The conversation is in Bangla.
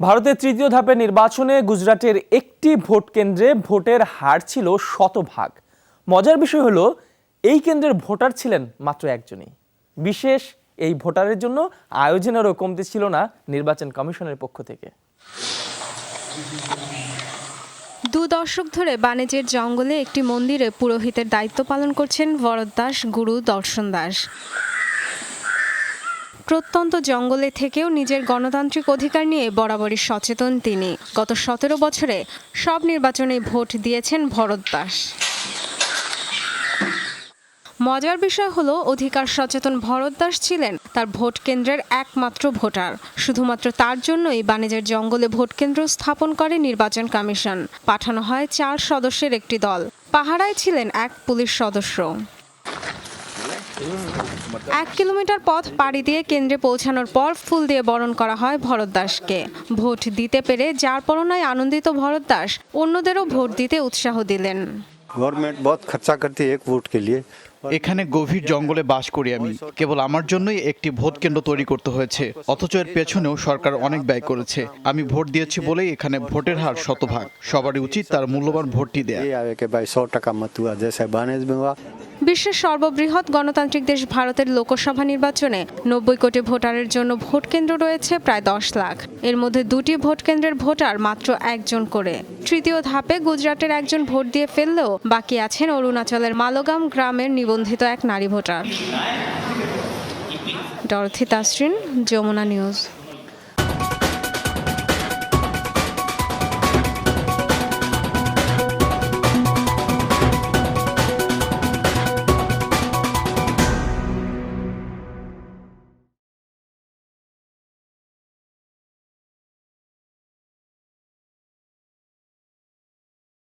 ভারতের তৃতীয় ধাপের নির্বাচনে গুজরাটের একটি ভোট কেন্দ্রে ভোটের হার ছিল শতভাগ। মজার বিষয় হলো, এই কেন্দ্রের ভোটার ছিলেন মাত্র একজনই। বিশেষ, এই ভোটারের জন্য আয়োজনেরও কমতি ছিল না নির্বাচন কমিশনের পক্ষ থেকে। দু দশক ধরে বাণিজ্যের জঙ্গলে একটি মন্দিরে পুরোহিতের দায়িত্ব পালন করছেন ভরত দাস, গুরু দর্শন দাস। প্রত্যন্ত জঙ্গলে থেকেও নিজের গণতান্ত্রিক অধিকার নিয়ে বরাবরই সচেতন তিনি। গত সতেরো বছরে সব নির্বাচনে ভোট দিয়েছেন ভরত দাস। মজার বিষয় হলো, অধিকার সচেতন ভরত দাস ছিলেন তার ভোট কেন্দ্রের একমাত্র ভোটার। শুধুমাত্র তার জন্যই বাণিজ্যের জঙ্গলে ভোট কেন্দ্র স্থাপন করে নির্বাচন কমিশন। পাঠানো হয় চার সদস্যের একটি দল। পাহারায় ছিলেন এক পুলিশ সদস্য। এক কিলোমিটার পথ পাড়ি দিয়ে কেন্দ্রে পৌঁছানোর পর ফুল দিয়ে বরণ করা হয় ভরত দাসকে। ভোট দিতে পেরে যার পরনায় আনন্দিত ভরত দাস অন্যদেরও ভোট দিতে উৎসাহ দিলেন। গভর্নমেন্ট বহুত খরচা করতে এক ভোট কে লিয়ে। এখানে গভীর জঙ্গলে বাস করি আমি। কেবল আমার জন্যই একটি ভোট কেন্দ্র তৈরি করতে হয়েছে। অথচ এর পেছনেও সরকার অনেক ব্যয় করেছে। আমি ভোট দিয়েছি বলেই এখানে ভোটের হার শতভাগ। সবারই উচিত তার মূল্যবান ভোটটি দেয়া। বিশ্বের সর্ববৃহৎ গণতান্ত্রিক দেশ ভারতের লোকসভা নির্বাচনে নব্বই কোটি ভোটারের জন্য ভোট কেন্দ্র রয়েছে প্রায় দশ লাখ। এর মধ্যে দুটি ভোট কেন্দ্রের ভোটার মাত্র একজন করে। তৃতীয় ধাপে গুজরাটের একজন ভোট দিয়ে ফেললেও বাকি আছেন অরুণাচলের মালোগাম গ্রামের নিবন্ধিত এক নারী voter. Dorothy Tasrin, Jamuna news.